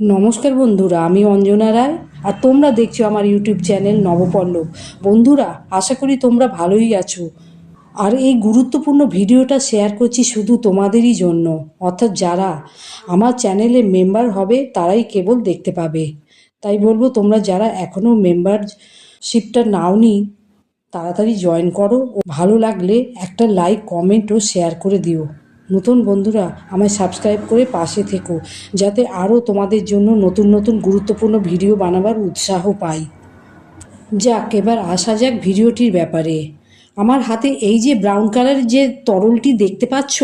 নমস্কার বন্ধুরা, আমি অঞ্জনা রায় আর তোমরা দেখছ আমার ইউটিউব চ্যানেল নবপল্লব। বন্ধুরা, আশা করি তোমরা ভালোই আছো। আর এই গুরুত্বপূর্ণ ভিডিওটা শেয়ার করছি শুধু তোমাদেরই জন্য। অর্থাৎ যারা আমার চ্যানেলে মেম্বার হবে, তারাই কেবল দেখতে পাবে। তাই বলব, তোমরা যারা এখনও মেম্বারশিপটা নাওনি, তাড়াতাড়ি জয়েন করো। ও ভালো লাগলে একটা লাইক কমেন্ট ও শেয়ার করে দিও। নতুন বন্ধুরা, আমায় সাবস্ক্রাইব করে পাশে থেকো, যাতে আরও তোমাদের জন্য নতুন নতুন গুরুত্বপূর্ণ ভিডিও বানাবার উৎসাহ পাই। যাক, এবার আসা যাক ভিডিওটির ব্যাপারে। আমার হাতে এই যে ব্রাউন কালারের যে তরলটি দেখতে পাচ্ছ,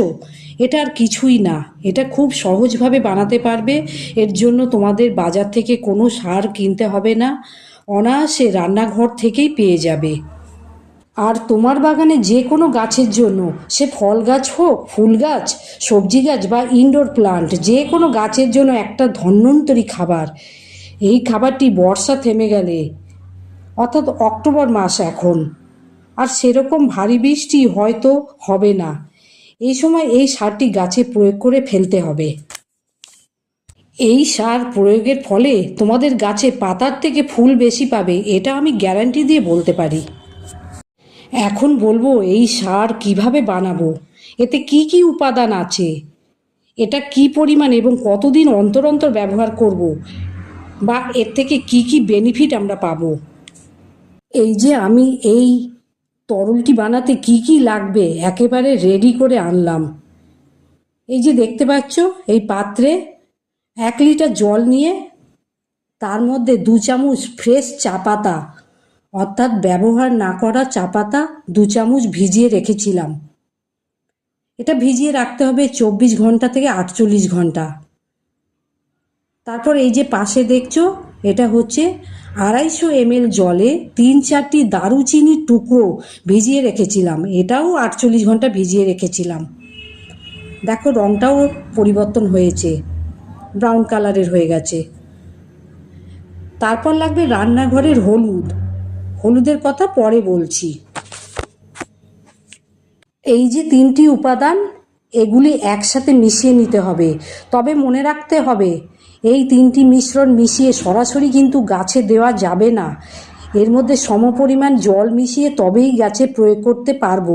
এটা আর কিছুই না। এটা খুব সহজভাবে বানাতে পারবে, এর জন্য তোমাদের বাজার থেকে কোনো সার কিনতে হবে না। অনায়াসে রান্নাঘর থেকেই পেয়ে যাবে। আর তোমার বাগানে যে কোনো গাছের জন্য, সে ফল গাছ হোক, ফুল গাছ, সবজি গাছ বা ইনডোর প্লান্ট যে কোনো গাছের জন্য একটা ধন্যন্তরী খাবার। এই খাবারটি বর্ষা থেমে গেলে, অর্থাৎ অক্টোবর মাস এখন। আর সেরকম ভারী বৃষ্টি হয়তো হবে না। এই সময় এই সারটি গাছে প্রয়োগ করে ফেলতে হবে। এই সার প্রয়োগের ফলে তোমাদের গাছে পাতার থেকে ফুল বেশি পাবে, এটা আমি গ্যারান্টি দিয়ে বলতে পারি। এখন বলব, এই সার কীভাবে বানাবো? এতে কি কি উপাদান আছে? এটা কি পরিমাণ এবং কতদিন অন্তর অন্তর ব্যবহার করব? বা এর থেকে কি কি বেনিফিট আমরা পাবো? এই যে আমি এই তরলটি বানাতে কি কি লাগবে একেবারে রেডি করে আনলাম। এই যে দেখতে পাচ্ছ, এই পাত্রে এক লিটার জল নিয়ে তার মধ্যে দু চামচ ফ্রেশ চা পাতা অর্থাৎ ব্যবহার না করা চা পাতা দু চামচ ভিজিয়ে রেখেছিলাম। এটা ভিজিয়ে রাখতে হবে চব্বিশ ঘণ্টা থেকে আটচল্লিশ ঘণ্টা। তারপর এই যে পাশে দেখছ, এটা হচ্ছে আড়াইশো এমএল জলে তিন চারটি দারুচিনির টুকরো ভিজিয়ে রেখেছিলাম। এটাও আটচল্লিশ ঘণ্টা ভিজিয়ে রেখেছিলাম। দেখো রঙটাও পরিবর্তন হয়েছে, ব্রাউন কালারের হয়ে গেছে। তারপর লাগবে রান্নাঘরের হলুদ। হলুদের কথা পরে বলছি। এই যে তিনটি উপাদান, এগুলি একসাথে মিশিয়ে নিতে হবে। তবে মনে রাখতে হবে, এই তিনটি মিশ্রণ মিশিয়ে সরাসরি কিন্তু গাছে দেওয়া যাবে না। এর মধ্যে সমপরিমাণ জল মিশিয়ে তবেই গাছে প্রয়োগ করতে পারব।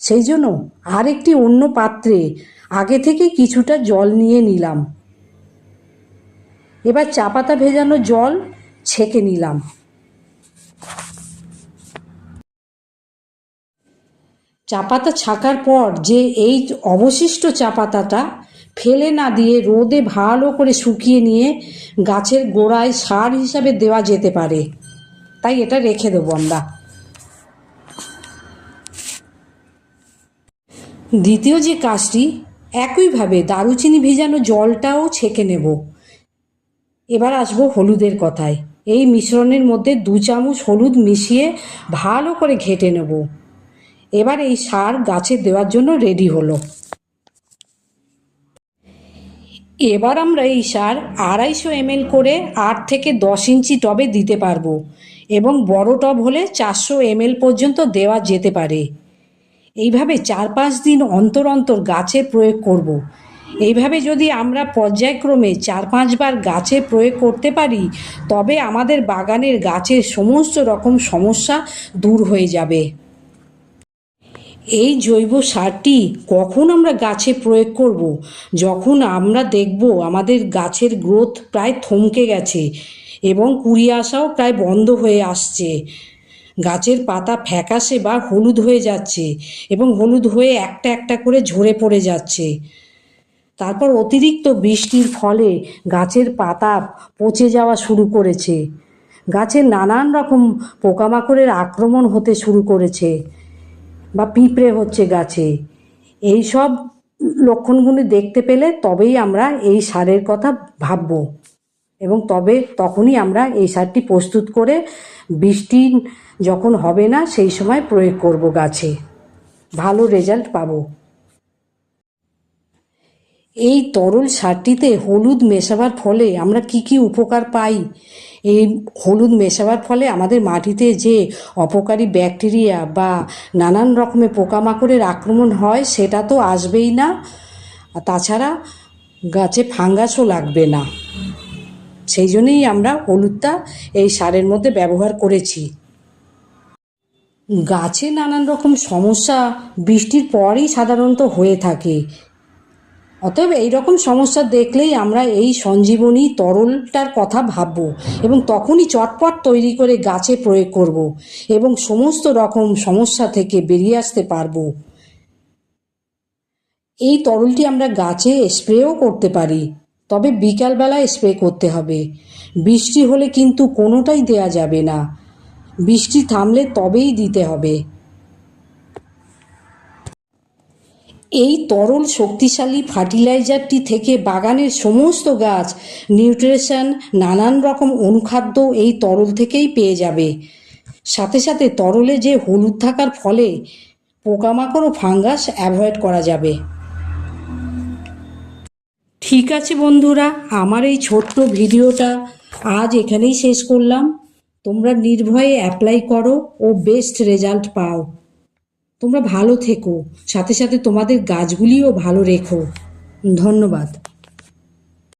সেই জন্য আরেকটি অন্য পাত্রে আগে থেকে কিছুটা জল নিয়ে নিলাম। এবার চা পাতা ভেজানো জল ছেঁকে নিলাম। চা পাতা ছাকার পর যে এই অবশিষ্ট চা পাতাটা ফেলে না দিয়ে রোদে ভালো করে শুকিয়ে নিয়ে গাছের গোড়ায় সার হিসাবে দেওয়া যেতে পারে। তাই এটা রেখে দেবো আমরা। দ্বিতীয় যে কাজটি, একইভাবে দারুচিনি ভেজানো জলটাও ছেঁকে নেব। এবার আসব হলুদের কথায়। এই মিশ্রণের মধ্যে দু চামচ হলুদ মিশিয়ে ভালো করে ঘেটে নেব। এবার এই সার গাছে দেওয়ার জন্য রেডি হলো। এবার আমরা এই সার আড়াইশো এমএল করে আট থেকে দশ ইঞ্চি টবে দিতে পারব এবং বড় টব হলে চারশো এমএল পর্যন্ত দেওয়া যেতে পারে। এইভাবে চার পাঁচ দিন অন্তর অন্তর গাছে প্রয়োগ করব। এইভাবে যদি আমরা পর্যায়ক্রমে চার পাঁচবার গাছে প্রয়োগ করতে পারি, তবে আমাদের বাগানের গাছের সমস্ত রকম সমস্যা দূর হয়ে যাবে। এই জৈব সারটি কখন আমরা গাছে প্রয়োগ করব? যখন আমরা দেখব আমাদের গাছের গ্রোথ প্রায় থমকে গেছে এবং কুড়ি আসাও প্রায় বন্ধ হয়ে আসছে। গাছের পাতা ফ্যাকাশে বা হলুদ হয়ে যাচ্ছে এবং হলুদ হয়ে একটা একটা করে ঝরে পড়ে যাচ্ছে। তারপর অতিরিক্ত বৃষ্টির ফলে গাছের পাতা পচে যাওয়া শুরু করেছে। গাছের নানান রকম পোকামাকড়ের আক্রমণ হতে শুরু করেছে। বা পিঁপড়ে হচ্ছে গাছে। এই সব লক্ষণগুলি দেখতে পেলে তবেই আমরা এই সারের কথা ভাবব এবং তবে তখনই আমরা এই সারটি প্রস্তুত করে বৃষ্টি যখন হবে না, সেই সময় প্রয়োগ করব গাছে। ভালো রেজাল্ট পাবো। এই তরল সারটিতে হলুদ মেশাবার ফলে আমরা কি কি উপকার পাই? এই হলুদ মেশাবার ফলে আমাদের মাটিতে যে অপকারী ব্যাকটেরিয়া বা নানান রকমের পোকামাকড়ের আক্রমণ হয়, সেটা তো আসবেই না। তাছাড়া গাছে ফাঙ্গাসও লাগবে না। সেই জন্যই আমরা হলুদটা এই সারের মধ্যে ব্যবহার করেছি। গাছে নানান রকম সমস্যা বৃষ্টির পরই সাধারণত হয়ে থাকে। অতএব এইরকম সমস্যা দেখলেই আমরা এই সঞ্জীবনী তরলটার কথা ভাবব এবং তখনই চটপট তৈরি করে গাছে প্রয়োগ করব এবং সমস্ত রকম সমস্যা থেকে বেরিয়ে আসতে পারব। এই তরলটি আমরা গাছে স্প্রেও করতে পারি, তবে বিকালবেলায় স্প্রে করতে হবে। বৃষ্টি হলে কিন্তু কোনোটাই দেয়া যাবে না। বৃষ্টি থামলে তবেই দিতে হবে। এই তরল শক্তিশালী ফার্টিলাইজারটি থেকে বাগানের সমস্ত গাছ, নিউট্রিশন, নানান রকম অনুখাদ্য এই তরল থেকেই পেয়ে যাবে। সাথে সাথে তরলে যে হলুদ থাকার ফলে পোকামাকড় ও ফাঙ্গাস অ্যাভয়েড করা যাবে। ঠিক আছে বন্ধুরা, আমার এই ছোট্ট ভিডিওটা আজ এখানেই শেষ করলাম। তোমরা নির্ভয়ে অ্যাপ্লাই করো ও বেস্ট রেজাল্ট পাও। তোমরা ভালো থেকো। সাথে সাথে তোমাদের গাছগুলিও ভালো রেখো। ধন্যবাদ।